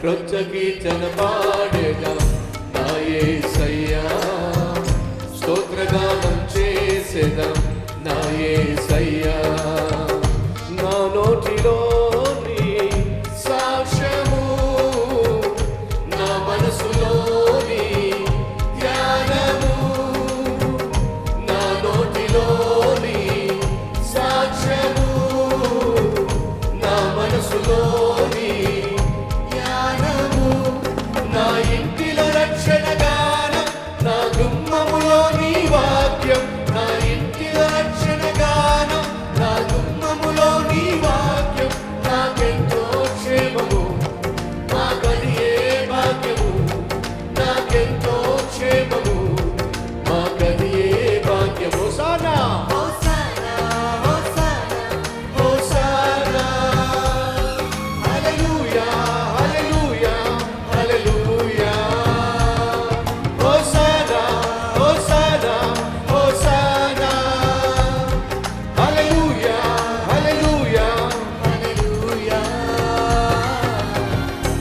క్రొత్త కీర్తన పాడేదాం నాయే సయ్యా స్తోత్రగానం చేసేదాం? నాయే సయ్యా నా నోటిలో వాక్యం నా ఇంటి రక్షణ గానం నా దుమ్మములో